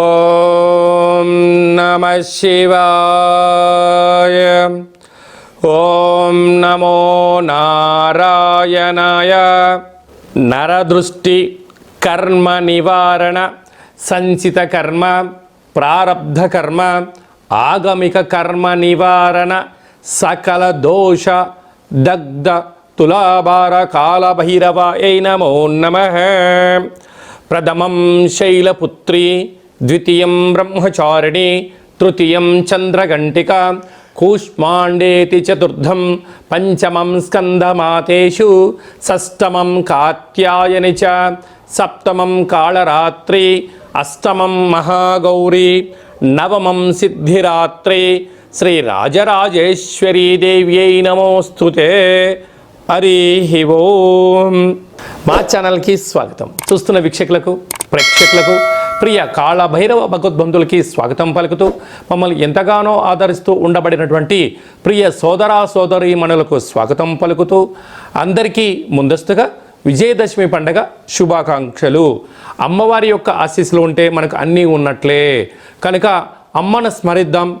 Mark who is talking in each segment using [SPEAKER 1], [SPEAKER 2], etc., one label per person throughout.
[SPEAKER 1] ఓం నమ శివాయ. ఓం నమో నారాయణాయ. నరదృష్టి కర్మ నివారణ సంచిత కర్మ ప్రారబ్ధ కర్మ ఆగమిక కర్మ నివారణ సకల దోష దగ్ధ తులాభార కాలభైరవాయ నమో నమ. ప్రథమం శైలపుత్రి ద్వితీయం బ్రహ్మచారిణి తృతీయం చంద్రఘంటిక కూష్మాండేతి చతుర్థం పంచమం స్కందమాతేషు షష్టమం కాత్యాయని చ సప్తమం కాళరాత్రి అష్టమం మహాగౌరీ నవమం సిద్ధిరాత్రి శ్రీ రాజరాజేశ్వరీదేవ్యై నమోస్తుతే హరి ఓం. మా ఛానల్కి స్వాగతం. చూస్తున్న వీక్షకులకు ప్రేక్షకులకు ప్రియ కాళభైరవ భగవద్బంధులకి స్వాగతం పలుకుతూ మమ్మల్ని ఎంతగానో ఆదరిస్తూ ఉండబడినటువంటి ప్రియ సోదరా సోదరి మనులకు స్వాగతం పలుకుతూ అందరికీ ముందస్తుగా విజయదశమి పండగ శుభాకాంక్షలు. అమ్మవారి యొక్క ఆశీస్సులు ఉంటే మనకు అన్నీ ఉన్నట్లే. కనుక అమ్మను స్మరిద్దాం.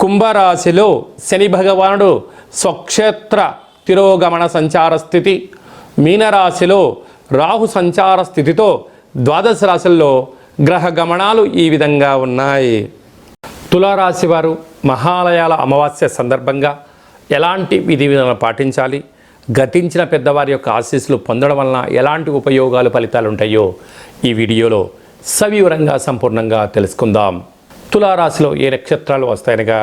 [SPEAKER 1] కుంభరాశిలో శని భగవానుడు స్వక్షేత్ర తిరోగమన సంచార స్థితి. మీనరాశిలో రాహు సంచార స్థితితో ద్వాదశ రాశుల్లో గ్రహ గమనాలు ఈ విధంగా ఉన్నాయి. తులారాశి వారు మహాలయాల అమావాస్య సందర్భంగా ఎలాంటి విధి విధానాలు పాటించాలి? గతించిన పెద్దవారి యొక్క ఆశీస్సులు పొందడం వలన ఎలాంటి ఉపయోగాలు ఫలితాలు ఉంటాయో ఈ వీడియోలో సవివరంగా సంపూర్ణంగా తెలుసుకుందాం. తులారాశిలో ఏ నక్షత్రాలు వస్తాయనగా?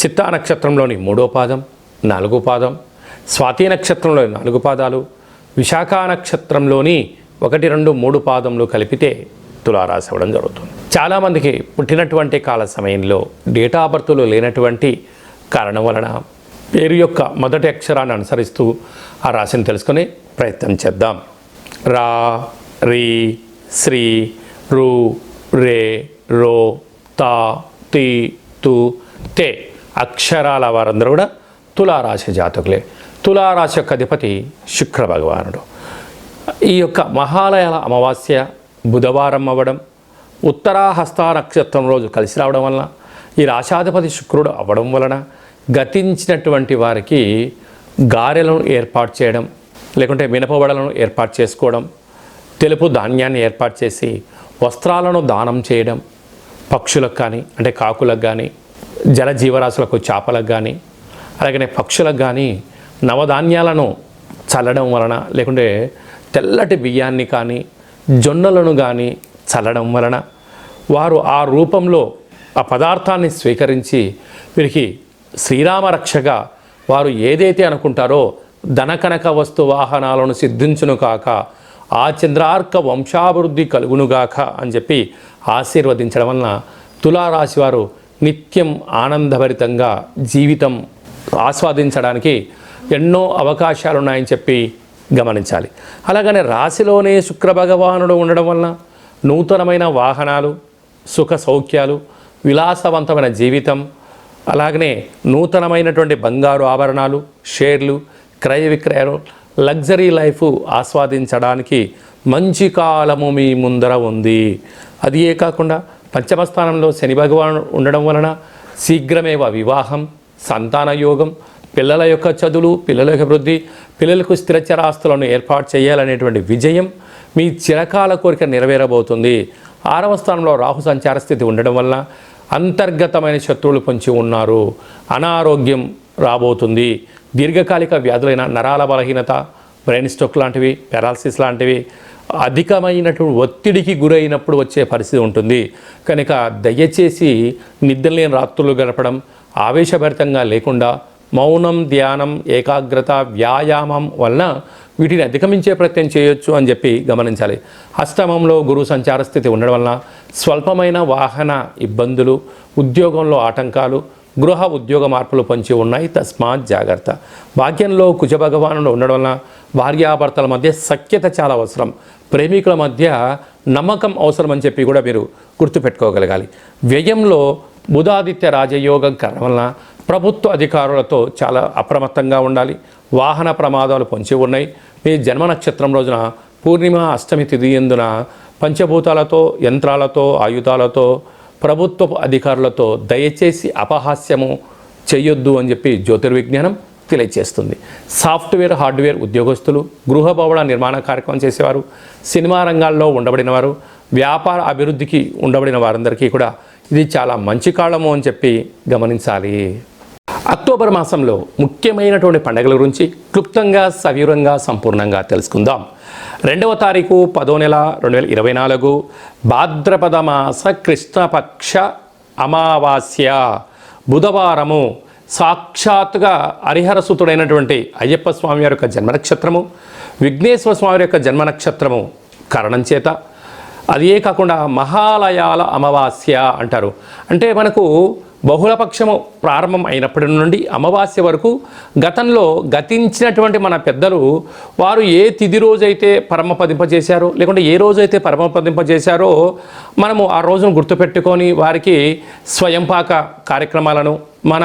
[SPEAKER 1] చిత్తా నక్షత్రంలోని మూడో పాదం నాలుగో పాదం స్వాతి నక్షత్రంలోని నాలుగు పాదాలు విశాఖ నక్షత్రంలోని ఒకటి రెండు మూడు పాదములు కలిపితే తులారాశి అవ్వడం జరుగుతుంది. చాలామందికి పుట్టినటువంటి కాల సమయంలో డేటా బర్త్లో లేనటువంటి కారణం వలన పేరు యొక్క మొదటి అక్షరాన్ని అనుసరిస్తూ ఆ రాశిని తెలుసుకునే ప్రయత్నం చేద్దాం. రా రీ శ్రీ రు రే రో తా తి తు తే అక్షరాల వారందరూ కూడా తులారాశి జాతకులే. తులారాశి యొక్క అధిపతి శుక్ర భగవానుడు. ఈ యొక్క మహాలయాల అమావాస్య బుధవారం అవ్వడం ఉత్తరాహస్త నక్షత్రం రోజు కలిసి రావడం వలన ఈ రాశాధిపతి శుక్రుడు అవ్వడం వలన గతించినటువంటి వారికి గారెలను ఏర్పాటు చేయడం లేకుంటే మినపవడలను ఏర్పాటు చేసుకోవడం తెలుపు ధాన్యాన్ని ఏర్పాటు చేసి వస్త్రాలను దానం చేయడం పక్షులకు కానీ అంటే కాకులకు కానీ జల జీవరాశులకు చేపలకు కానీ అలాగనే పక్షులకు కానీ నవధాన్యాలను చల్లడం వలన లేకుంటే తెల్లటి బియ్యాన్ని కానీ జొన్నలను కానీ చల్లడం వలన వారు ఆ రూపంలో ఆ పదార్థాన్ని స్వీకరించి వీరికి శ్రీరామ రక్షగా వారు ఏదైతే అనుకుంటారో ధనకనక వస్తు వాహనాలను సిద్ధించును కాక ఆ చంద్రార్క వంశాభివృద్ధి కలుగునుగాక అని చెప్పి ఆశీర్వదించడం వలన తులారాశి వారు నిత్యం ఆనందభరితంగా జీవితం ఆస్వాదించడానికి ఎన్నో అవకాశాలు ఉన్నాయని చెప్పి గమనించాలి. అలాగనే రాశిలోనే శుక్రభగవానుడు ఉండడం వలన నూతనమైన వాహనాలు సుఖ సౌఖ్యాలు విలాసవంతమైన జీవితం అలాగనే నూతనమైనటువంటి బంగారు ఆభరణాలు షేర్లు క్రయ విక్రయాలు లగ్జరీ లైఫ్ ఆస్వాదించడానికి మంచి కాలము మీ ముందర ఉంది. అది ఏ కాకుండా పంచమ స్థానంలో శని భగవాను ఉండడం వలన శీఘ్రమేవ వివాహం సంతాన యోగం పిల్లల యొక్క చదువులు పిల్లల యొక్క వృద్ధి పిల్లలకు స్థిరచరాస్తులను ఏర్పాటు చేయాలనేటువంటి విజయం మీ చిరకాల కోరిక నెరవేరబోతుంది. ఆరవ స్థానంలో రాహు సంచార స్థితి ఉండడం వల్ల అంతర్గతమైన శత్రువులు పొంచి ఉన్నారు. అనారోగ్యం రాబోతుంది. దీర్ఘకాలిక వ్యాధులైన నరాల బలహీనత బ్రెయిన్ స్ట్రోక్ లాంటివి పెరాలసిస్ లాంటివి అధికమైనటువంటి ఒత్తిడికి గురైనప్పుడు వచ్చే పరిస్థితి ఉంటుంది. కనుక దయచేసి నిద్రలేని రాత్రులు గడపడం ఆవేశభరితంగా లేకుండా మౌనం ధ్యానం ఏకాగ్రత వ్యాయామం వలన వీటిని అధిగమించే ప్రయత్నం చేయొచ్చు అని చెప్పి గమనించాలి. అష్టమంలో గురు సంచార స్థితి ఉండడం వలన స్వల్పమైన వాహన ఇబ్బందులు ఉద్యోగంలో ఆటంకాలు గృహ ఉద్యోగ మార్పులు పొంచి ఉన్నాయి. తస్మాత్ జాగ్రత్త. భాగ్యంలో కుజభగవానుడు ఉండడం వలన భార్యాభర్తల మధ్య సఖ్యత చాలా అవసరం. ప్రేమికుల మధ్య నమ్మకం అవసరం అని చెప్పి కూడా మీరు గుర్తుపెట్టుకోగలగాలి. వ్యయంలో బుధాదిత్య రాజయోగం కారణం వలన ప్రభుత్వ అధికారులతో చాలా అప్రమత్తంగా ఉండాలి. వాహన ప్రమాదాలు పొంచి ఉన్నాయి. మీ జన్మ నక్షత్రం రోజున పూర్ణిమ అష్టమి తిథి ఎందున పంచభూతాలతో యంత్రాలతో ఆయుధాలతో ప్రభుత్వపు అధికారులతో దయచేసి అపహాస్యము చేయొద్దు అని చెప్పి జ్యోతిర్విజ్ఞానం తెలియజేస్తుంది సాఫ్ట్వేర్ హార్డ్వేర్ ఉద్యోగస్తులు గృహ భవన నిర్మాణ కార్యక్రమం చేసేవారు సినిమా రంగాల్లో ఉండబడిన వారు వ్యాపార అభివృద్ధికి ఉండబడిన వారందరికీ కూడా ఇది చాలా మంచి కాలము అని చెప్పి గమనించాలి. అక్టోబర్ మాసంలో ముఖ్యమైనటువంటి పండుగల గురించి క్లుప్తంగా సవివరంగా సంపూర్ణంగా తెలుసుకుందాం. రెండవ తారీఖు పదో నెల రెండు వేల ఇరవై నాలుగు భాద్రపద మాస కృష్ణపక్ష అమావాస్య బుధవారము. సాక్షాత్తుగా హరిహరసుతుడైనటువంటి అయ్యప్ప స్వామి వారి యొక్క జన్మ నక్షత్రము విఘ్నేశ్వర స్వామి యొక్క జన్మ నక్షత్రము కారణం చేత. అదే కాకుండా మహాలయాల అమావాస్య అంటారు. అంటే మనకు బహుళపక్షము ప్రారంభం అయినప్పటి నుండి అమావాస్య వరకు గతంలో గతించినటువంటి మన పెద్దలు వారు ఏ తిథి రోజైతే పరమపదింపజేశారో లేకుంటే ఏ రోజైతే పరమపదింపజేశారో మనము ఆ రోజును గుర్తుపెట్టుకొని వారికి స్వయంపాక కార్యక్రమాలను మన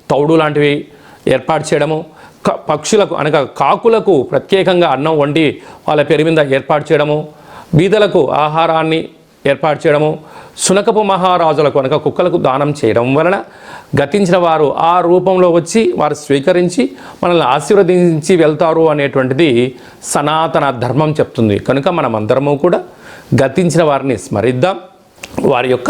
[SPEAKER 1] తౌడు లాంటివి ఏర్పాటు చేయడము క- పక్షులకు అనగా కాకులకు ప్రత్యేకంగా అన్నం వండి వాళ్ళ పేరు మీద ఏర్పాటు చేయడము బీదలకు ఆహారాన్ని ఏర్పాటు చేయడము సునకపు మహారాజులకు అనగా కుక్కలకు దానం చేయడం వలన గతించిన వారు ఆ రూపంలో వచ్చి వారు స్వీకరించి మనల్ని ఆశీర్వదించి వెళ్తారు అనేటువంటిది సనాతన ధర్మం చెప్తుంది. కనుక మనమందరము కూడా గతించిన వారిని స్మరిద్దాం. వారి యొక్క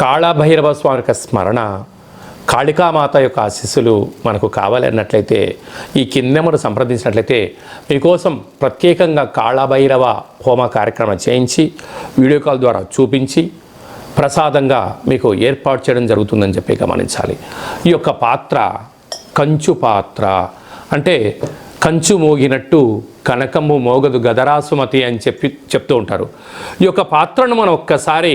[SPEAKER 1] కాళభైరవ స్వామి యొక్క స్మరణ కాళికామాత యొక్క ఆశీస్సులు మనకు కావాలన్నట్లయితే ఈ కిందెమను సంప్రదించినట్లయితే మీకోసం ప్రత్యేకంగా కాళభైరవ హోమ కార్యక్రమం చేయించి వీడియో కాల్ ద్వారా చూపించి ప్రసాదంగా మీకు ఏర్పాటు చేయడం జరుగుతుందని చెప్పి గమనించాలి. ఈ యొక్క పాత్ర కంచు పాత్ర అంటే కంచు మోగినట్టు కనకము మోగదు గదరాసుమతి అని చెప్పి చెప్తూ ఉంటారు. ఈ యొక్క పాత్రను మనం ఒక్కసారి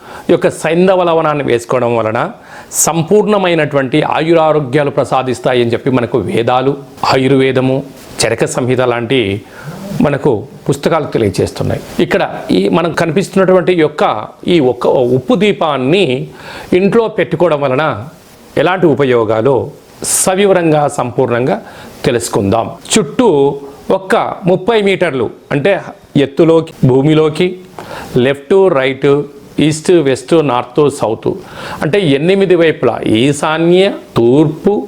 [SPEAKER 1] యొక్క సైంధవ లవణాన్ని వేసుకోవడం వలన సంపూర్ణమైనటువంటి ఆయురారోగ్యాలు ప్రసాదిస్తాయని చెప్పి మనకు వేదాలు ఆయుర్వేదము చరక సంహిత లాంటి మనకు పుస్తకాలు తెలియజేస్తున్నాయి. ఇక్కడ ఈ మనకు కనిపిస్తున్నటువంటి యొక్క ఈ ఒక్క ఉప్పు దీపాన్ని ఇంట్లో పెట్టుకోవడం వలన ఎలాంటి ఉపయోగాలు సవివరంగా సంపూర్ణంగా తెలుసుకుందాం. చుట్టూ ఒక్క ముప్పై మీటర్లు అంటే ఎత్తులోకి భూమిలోకి left right east west north south. అంటే ఎనిమిది వైపులా ఈశాన్య తూర్పు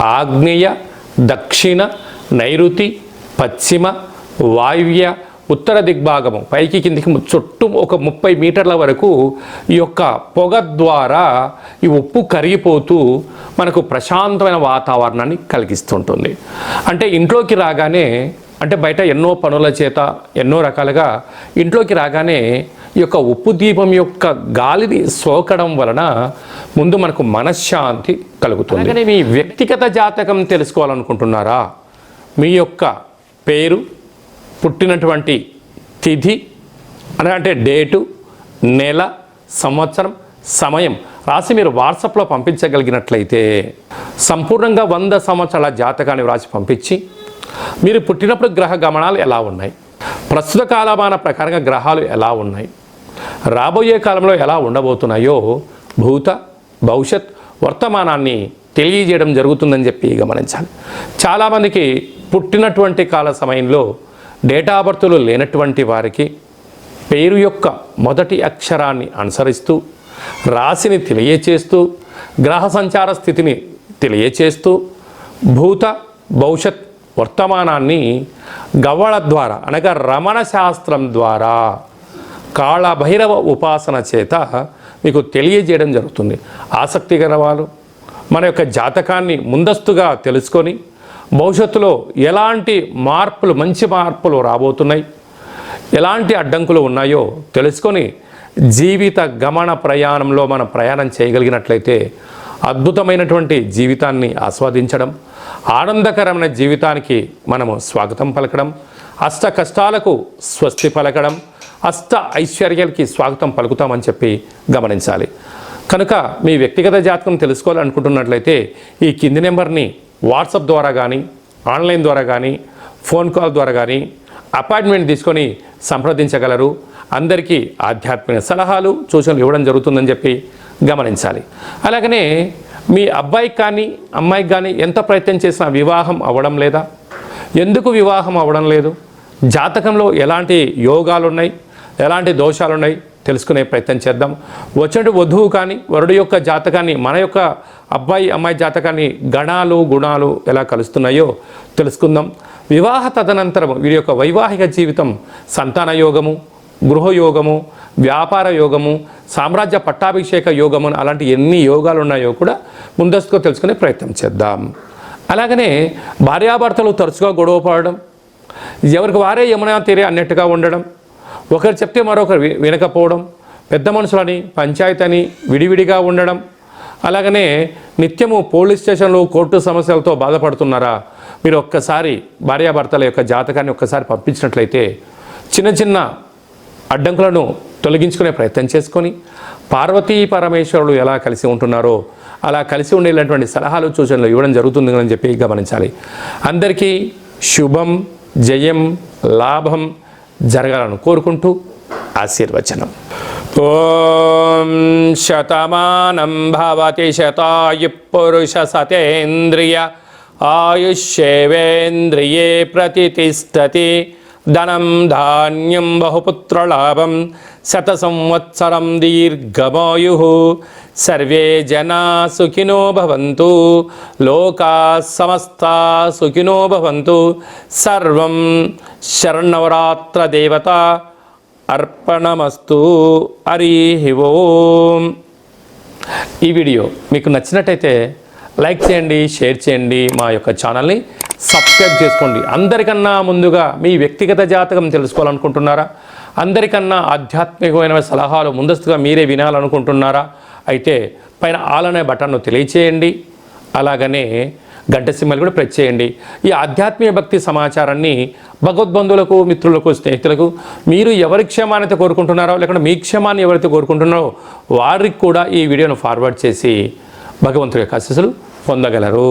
[SPEAKER 1] ఆగ్నేయ దక్షిణ నైరుతి పశ్చిమ వాయువ్య ఉత్తర దిగ్భాగము. పైకి కిందికి చుట్టూ ఒక ముప్పై మీటర్ల వరకు ఈ యొక్క పొగ ద్వారా ఈ ఉప్పు కరిగిపోతూ మనకు ప్రశాంతమైన వాతావరణాన్ని కలిగిస్తుంటుంది. అంటే ఇంట్లోకి రాగానే అంటే బయట ఎన్నో పనుల చేత ఎన్నో రకాలుగా ఇంట్లోకి రాగానే ఈ యొక్క ఉప్పు దీపం యొక్క గాలిని సోకడం వలన ముందు మనకు మనశ్శాంతి కలుగుతుంది. కానీ మీ వ్యక్తిగత జాతకం తెలుసుకోవాలనుకుంటున్నారా? మీ యొక్క పేరు పుట్టినటువంటి తిథి అంటే డేటు నెల సంవత్సరం సమయం రాసి మీరు వాట్సాప్లో పంపించగలిగినట్లయితే సంపూర్ణంగా వంద సంవత్సరాల జాతకాన్ని వ్రాసి పంపించి మీరు పుట్టినప్పుడు గ్రహ గమనాలు ఎలా ఉన్నాయి? ప్రస్తుత కాలమాన ప్రకారంగా గ్రహాలు ఎలా ఉన్నాయి? రాబోయే కాలంలో ఎలా ఉండబోతున్నాయో భూత భవిష్యత్ వర్తమానాన్ని తెలియజేయడం జరుగుతుందని చెప్పి గమనించాలి. చాలామందికి పుట్టినటువంటి కాల సమయంలో డేటా బర్త్లు లేనటువంటి వారికి పేరు యొక్క మొదటి అక్షరాన్ని అనుసరిస్తూ రాశిని తెలియచేస్తూ గ్రహ సంచార స్థితిని తెలియచేస్తూ భూత భవిష్యత్ వర్తమానాన్ని గవ్వళ ద్వారా అనగా రమణ శాస్త్రం ద్వారా కాళభైరవ ఉపాసన చేత మీకు తెలియజేయడం జరుగుతుంది. ఆసక్తి గల వాళ్ళు మన యొక్క జాతకాన్ని ముందస్తుగా తెలుసుకొని భవిష్యత్తులో ఎలాంటి మార్పులు మంచి మార్పులు రాబోతున్నాయి ఎలాంటి అడ్డంకులు ఉన్నాయో తెలుసుకొని జీవిత గమన ప్రయాణంలో మనం ప్రయాణం చేయగలిగినట్లయితే అద్భుతమైనటువంటి జీవితాన్ని ఆస్వాదించడం ఆనందకరమైన జీవితానికి మనము స్వాగతం పలకడం అష్ట కష్టాలకు స్వస్తి పలకడం అష్ట ఐశ్వర్యాలకి స్వాగతం పలుకుతామని చెప్పి గమనించాలి. కనుక మీ వ్యక్తిగత జాతకం తెలుసుకోవాలనుకుంటున్నట్లయితే ఈ కింది నెంబర్ని వాట్సాప్ ద్వారా కానీ ఆన్లైన్ ద్వారా కానీ ఫోన్ కాల్ ద్వారా కానీ అపాయింట్మెంట్ తీసుకొని సంప్రదించగలరు. అందరికీ ఆధ్యాత్మిక సలహాలు సూచనలు ఇవ్వడం జరుగుతుందని చెప్పి గమనించాలి. అలాగనే మీ అబ్బాయికి కానీ అమ్మాయికి కానీ ఎంత ప్రయత్నం చేసినా వివాహం అవ్వడం లేదా? ఎందుకు వివాహం అవ్వడం లేదు? జాతకంలో ఎలాంటి యోగాలు ఉన్నాయి ఎలాంటి దోషాలు ఉన్నాయి తెలుసుకునే ప్రయత్నం చేద్దాం. వచ్చేటి వధువు కానీ వరుడు యొక్క జాతకాన్ని మన యొక్క అబ్బాయి అమ్మాయి జాతకాన్ని గణాలు గుణాలు ఎలా కలుస్తున్నాయో తెలుసుకుందాం. వివాహ తదనంతరం వీరి యొక్క వైవాహిక జీవితం సంతాన యోగము గృహయోగము వ్యాపార యోగము సామ్రాజ్య పట్టాభిషేక యోగము అలాంటి ఎన్ని యోగాలు ఉన్నాయో కూడా ముందస్తుగా తెలుసుకునే ప్రయత్నం చేద్దాం. అలాగనే భార్యాభర్తలు తరచుగా గొడవ పడడం ఎవరికి వారే యమునా తీరే అన్నట్టుగా ఉండడం ఒకరు చెప్తే మరొకరు వి- వినకపోవడం పెద్ద మనుషులని పంచాయతీ అని విడివిడిగా ఉండడం. అలాగనే నిత్యము పోలీస్ స్టేషన్లు కోర్టు సమస్యలతో బాధపడుతున్నారా? మీరు ఒక్కసారి భార్యాభర్తల యొక్క జాతకాన్ని ఒక్కసారి పంపించినట్లయితే చిన్న చిన్న అడ్డంకులను తొలగించుకునే ప్రయత్నం చేసుకొని పార్వతీ పరమేశ్వరులు ఎలా కలిసి ఉంటున్నారో అలా కలిసి ఉండేటువంటి సలహాలు సూచనలు ఇవ్వడం జరుగుతుంది అని చెప్పి గమనించాలి. అందరికీ శుభం జయం లాభం జరగాలని కోరుకుంటూ ఆశీర్వచనం. ఓం శతమానం భవతి శతాయు పురుష సతేంద్రియ ఆయుష్యేవేంద్రియే ప్రతిష్టతి ధనం ధాన్యం బహుపుత్రలాభం శత సంవత్సరం దీర్ఘమాయు. సర్వే జనా సుఖినో భవంతు. లోకా సమస్త సుఖినో భవంతు. సర్వం శరణవరాత్ర దేవత అర్పణమస్తు హరి ఓం. ఈ వీడియో మీకు నచ్చినట్టయితే లైక్ చేయండి షేర్ చేయండి మా యొక్క ఛానల్ని సబ్స్క్రైబ్ చేసుకోండి. అందరికన్నా ముందుగా మీ వ్యక్తిగత జాతకం తెలుసుకోవాలనుకుంటున్నారా? అందరికన్నా ఆధ్యాత్మికమైన సలహాలు ముందస్తుగా మీరే వినాలనుకుంటున్నారా? అయితే పైన ఆల్ అనే బటన్ను తెలియచేయండి. అలాగనే గంట సిమ్మలు కూడా ప్రెస్ చేయండి. ఈ ఆధ్యాత్మిక భక్తి సమాచారాన్ని భగవద్బంధువులకు మిత్రులకు స్నేహితులకు మీరు ఎవరి క్షేమాన్ని కోరుకుంటున్నారో లేకుంటే మీ క్షేమాన్ని ఎవరైతే కోరుకుంటున్నారో వారికి కూడా ఈ వీడియోను ఫార్వర్డ్ చేసి భగవంతుడి యొక్క ఆశీస్సులు పొందగలరు.